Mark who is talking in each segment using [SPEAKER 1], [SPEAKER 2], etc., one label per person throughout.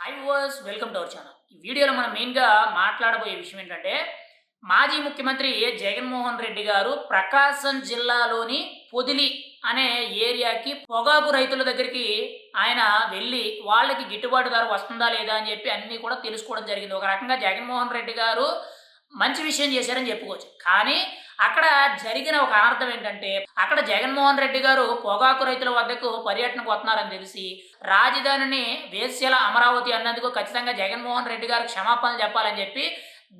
[SPEAKER 1] Hi viewers welcome to our channel ఈ వీడియోలో మనం మెయిన్గా మాట్లాడబోయే విషయం ఏంటంటే మాజీ ముఖ్యమంత్రి జగన్మోహన్ రెడ్డి గారు ప్రకాశం జిల్లాలోని పొదిలి అనే ఏరియాకి పొగాకు రైతుల దగ్గరికి ఆయన వెళ్ళి వాళ్ళకి గిట్టుబాటు ధర వస్తుందా లేదా అని చెప్పి అన్నీ కూడా తెలుసుకోవడం జరిగింది. ఒక రకంగా జగన్మోహన్ రెడ్డి గారు మంచి విషయం చేశారని చెప్పుకోవచ్చు. కానీ అక్కడ జరిగిన ఒక అనర్థం ఏంటంటే అక్కడ జగన్మోహన్ రెడ్డి గారు పొగాకు రైతుల వద్దకు పర్యటనకు వస్తున్నారని తెలిసి రాజధానిని వేశ్యల అమరావతి అన్నందుకు ఖచ్చితంగా జగన్మోహన్ రెడ్డి గారు క్షమాపణలు చెప్పాలని చెప్పి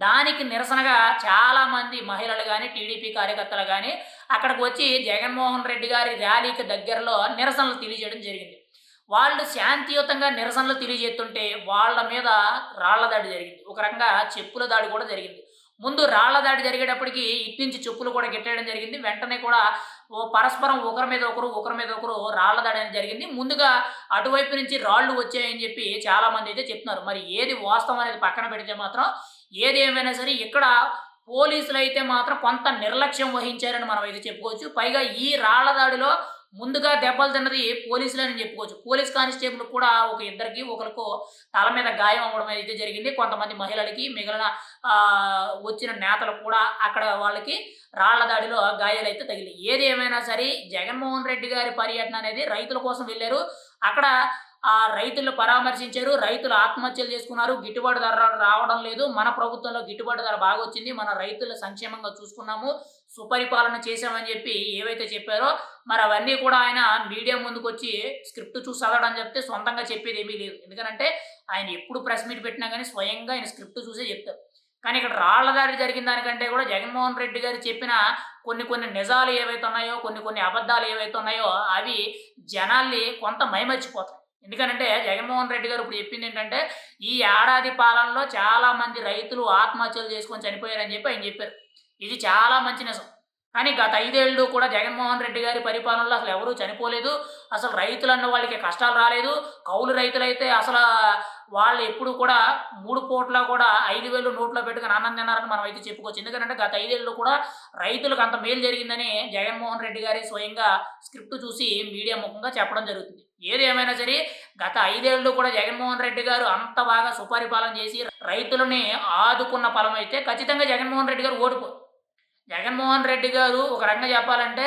[SPEAKER 1] దానికి నిరసనగా చాలామంది మహిళలు కానీ టీడీపీ కార్యకర్తలు కానీ అక్కడికి వచ్చి జగన్మోహన్ రెడ్డి గారి ర్యాలీకి దగ్గరలో నిరసనలు తెలియజేయడం జరిగింది. వాళ్ళు శాంతియుతంగా నిరసనలు తెలియజేస్తుంటే వాళ్ళ మీద రాళ్ళ దాడి జరిగింది. ఒక రకంగా చెప్పుల దాడి కూడా జరిగింది. ముందు రాళ్ళ దాడి జరిగేటప్పటికి ఇట్నుంచి చెప్పులు కూడా గెట్టేయడం జరిగింది. వెంటనే కూడా ఓ పరస్పరం ఒకరి మీద ఒకరు ఒకరి మీద ఒకరు రాళ్ళ దాడి అనేది జరిగింది. ముందుగా అటువైపు నుంచి రాళ్ళు వచ్చాయని చెప్పి చాలా మంది అయితే చెప్తున్నారు. మరి ఏది వాస్తవం అనేది పక్కన పెడితే మాత్రం ఏది ఏమైనా సరే ఇక్కడ పోలీసులు అయితే మాత్రం కొంత నిర్లక్ష్యం వహించారని మనం అయితే చెప్పుకోవచ్చు. పైగా ఈ రాళ్ళ దాడిలో ముందుగా దెబ్బలు తిన్నది పోలీసులని చెప్పుకోవచ్చు. పోలీస్ కానిస్టేబుల్ కూడా ఒక ఇద్దరికి ఒకరికి తల మీద గాయం అవ్వడం అయితే జరిగింది. కొంతమంది మహిళలకి మిగిలిన వచ్చిన నేతలు కూడా అక్కడ వాళ్ళకి రాళ్ళ దాడిలో గాయాలు అయితే తగిలి ఏది ఏమైనా సరే జగన్మోహన్ రెడ్డి గారి పర్యటన అనేది రైతుల కోసం వెళ్ళారు. అక్కడ ఆ రైతులు పరామర్శించారు రైతులు ఆత్మహత్యలు చేసుకున్నారు గిట్టుబాటు ధర రావడం లేదు మన ప్రభుత్వంలో గిట్టుబాటు ధర బాగా వచ్చింది మన రైతుల సంక్షేమంగా చూసుకున్నాము సుపరిపాలన చేశామని చెప్పి ఏవైతే చెప్పారో మరి అవన్నీ కూడా ఆయన మీడియా ముందుకు వచ్చి స్క్రిప్ట్ చూసి చదవడం చెప్తే సొంతంగా చెప్పేది ఏమీ లేదు. ఎందుకంటే ఆయన ఎప్పుడు ప్రెస్ మీట్ పెట్టినా కానీ స్వయంగా ఆయన స్క్రిప్ట్ చూసే చెప్తారు. కానీ ఇక్కడ రాళ్ళదారి జరిగిన దానికంటే కూడా జగన్మోహన్ రెడ్డి గారు చెప్పిన కొన్ని కొన్ని నిజాలు ఏవైతే ఉన్నాయో కొన్ని కొన్ని అబద్ధాలు ఏవైతే ఉన్నాయో అవి జనాల్ని కొంత మైమర్చిపోతాయి. ఎందుకంటే జగన్మోహన్ రెడ్డి గారు ఇప్పుడు చెప్పింది ఏంటంటే ఈ ఏడాది పాలనలో చాలా మంది రైతులు ఆత్మహత్యలు చేసుకొని చనిపోయారని చెప్పి ఆయన చెప్పారు. ఇది చాలా మంచి నిజం. కానీ గత ఐదేళ్ళు కూడా జగన్మోహన్ రెడ్డి గారి పరిపాలనలో అసలు ఎవరూ చనిపోలేదు. అసలు రైతులు అన్న వాళ్ళకి కష్టాలు రాలేదు. కౌలు రైతులైతే అసలు వాళ్ళు ఎప్పుడు కూడా మూడు పూట్ల కూడా ఐదు వేలు నోట్లో పెట్టుకుని ఆనందం తిన్నారని మనం అయితే చెప్పుకోవచ్చు. ఎందుకంటే గత ఐదేళ్ళు కూడా రైతులకు అంత మేలు జరిగిందని జగన్మోహన్ రెడ్డి గారి స్వయంగా స్క్రిప్ట్ చూసి మీడియా ముఖంగా చెప్పడం జరుగుతుంది. ఏది ఏమైనా సరే గత ఐదేళ్ళు కూడా జగన్మోహన్ రెడ్డి గారు అంత బాగా సుపరిపాలన చేసి రైతులని ఆదుకున్న ఫలం అయితే ఖచ్చితంగా జగన్మోహన్ రెడ్డి గారు ఓడిపోయి జగన్మోహన్ రెడ్డి గారు ఒక రకంగా చెప్పాలంటే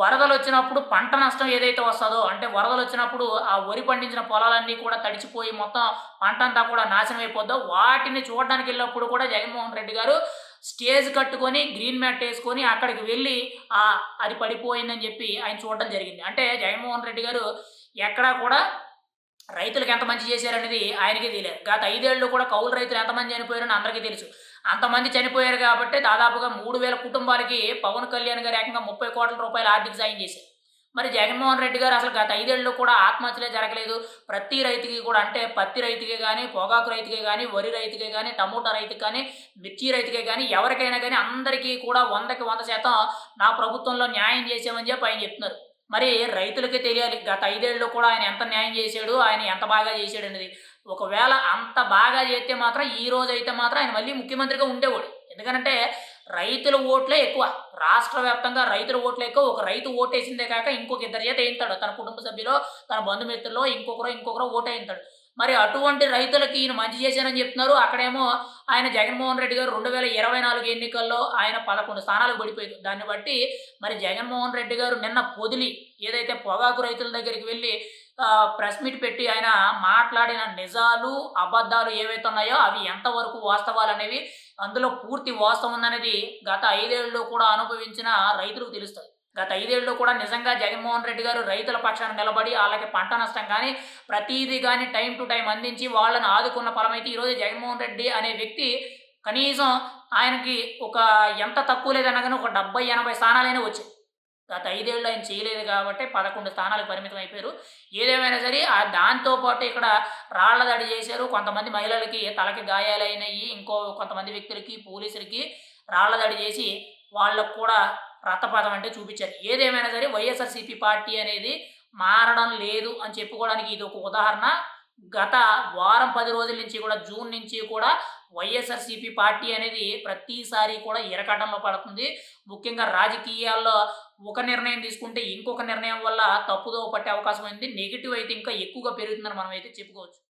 [SPEAKER 1] వరదలు వచ్చినప్పుడు పంట నష్టం ఏదైతే వస్తుందో అంటే వరదలు వచ్చినప్పుడు ఆ వరి పండించిన పొలాలన్నీ కూడా తడిచిపోయి మొత్తం పంట అంతా కూడా నాశనం అయిపోద్దో వాటిని చూడడానికి వెళ్ళినప్పుడు కూడా జగన్మోహన్ రెడ్డి గారు స్టేజ్ కట్టుకొని గ్రీన్ మ్యాట్ వేసుకొని అక్కడికి వెళ్ళి ఆ అది పడిపోయిందని చెప్పి ఆయన చూడడం జరిగింది. అంటే జగన్మోహన్ రెడ్డి గారు ఎక్కడా కూడా రైతులకు ఎంత మంచి చేశారనేది ఆయనకే తెలియదు. గత ఐదేళ్ళు కూడా కౌలు రైతులు ఎంతమంది చనిపోయారని అందరికీ తెలుసు. అంతమంది చనిపోయారు కాబట్టి దాదాపుగా మూడు వేల కుటుంబాలకి పవన్ కళ్యాణ్ గారు ఏకంగా ముప్పై కోట్ల రూపాయల ఆర్థిక సాయం చేశారు. మరి జగన్మోహన్ రెడ్డి గారు అసలు గత ఐదేళ్ళు కూడా ఆత్మహత్యలే జరగలేదు. ప్రతి రైతుకి కూడా అంటే పత్తి రైతుకే కానీ పొగాకు రైతుకే కానీ వరి రైతుకే కానీ టమోటా రైతుకి కానీ మిర్చి రైతుకే కానీ ఎవరికైనా కానీ అందరికీ కూడా వందకి వంద శాతం నా ప్రభుత్వంలో న్యాయం చేసామని చెప్పి ఆయన చెప్తున్నారు. మరి రైతులకి తెలియాలి గత ఐదేళ్ళు కూడా ఆయన ఎంత న్యాయం చేశాడు ఆయన ఎంత బాగా చేశాడు అనేది. ఒకవేళ అంత బాగా చేస్తే మాత్రం ఈ రోజు అయితే మాత్రం ఆయన మళ్ళీ ముఖ్యమంత్రిగా ఉండేవాడు. ఎందుకంటే రైతుల ఓట్లే ఎక్కువ. రాష్ట్ర వ్యాప్తంగా రైతుల ఓట్లే ఎక్కువ. ఒక రైతు ఓటేసిందే కాక ఇంకొక ఇద్దరు చేత వేయింతాడు తన కుటుంబ సభ్యులో తన బంధుమిత్రులు ఇంకొకరు ఇంకొకరు ఓటేయింతాడు. మరి అటువంటి రైతులకి ఈయన మంచి చేశానని చెప్తున్నారు. అక్కడేమో ఆయన జగన్మోహన్ రెడ్డి గారు రెండు వేల ఇరవై నాలుగు ఎన్నికల్లో ఆయన పదకొండు స్థానాలు పడిపోయారు దాన్ని బట్టి మరి జగన్మోహన్ రెడ్డి గారు నిన్న పొదిలి ఏదైతే పొగాకు రైతుల దగ్గరికి వెళ్ళి ప్రెస్ మీట్ పెట్టి ఆయన మాట్లాడిన నిజాలు అబద్ధాలు ఏవైతే ఉన్నాయో అవి ఎంతవరకు వాస్తవాలు అనేవి అందులో పూర్తి వాస్తవం ఉందనేది గత ఐదేళ్ళలో కూడా అనుభవించిన రైతులకు తెలుస్తుంది. గత ఐదేళ్ళలో కూడా నిజంగా జగన్మోహన్ రెడ్డి గారు రైతుల పక్షాన నిలబడి వాళ్ళకి పంట నష్టం కానీ ప్రతిదీ కానీ టైం టు టైం అందించి వాళ్ళని ఆదుకున్న ఫలమైతే ఈరోజు జగన్మోహన్ రెడ్డి అనే వ్యక్తి కనీసం ఆయనకి ఒక ఎంత తక్కువ లేదన్నా కానీ ఒక డెబ్బై ఎనభై స్థానాలైనా వచ్చాయి. గత ఐదేళ్ళు ఆయన చేయలేదు కాబట్టి పదకొండు స్థానాలకు పరిమితం అయిపోయారు ఏదేమైనా సరే ఆ దాంతోపాటు ఇక్కడ రాళ్ళ దాడి చేశారు. కొంతమంది మహిళలకి తలకి గాయాలైనవి ఇంకో కొంతమంది వ్యక్తులకి పోలీసులకి రాళ్ళ దాడి చేసి వాళ్ళకు కూడా రక్తపాతం అంటే చూపించారు. ఏదేమైనా సరే వైఎస్ఆర్సీపీ పార్టీ అనేది మారడం లేదు అని చెప్పుకోవడానికి ఇది ఒక ఉదాహరణ. గత వారం పది రోజుల నుంచి కూడా జూన్ నుంచి కూడా వైఎస్ఆర్సీపీ పార్టీ అనేది ప్రతిసారి కూడా ఇరకటంలో పడుతుంది. ముఖ్యంగా రాజకీయాల్లో ఒక నిర్ణయం తీసుకుంటే ఇంకొక నిర్ణయం వల్ల తప్పుదో పట్టే అవకాశం ఉంది. నెగిటివ్ అయితే ఇంకా ఎక్కువగా పెరుగుతుందని మనం అయితే చెప్పుకోవచ్చు.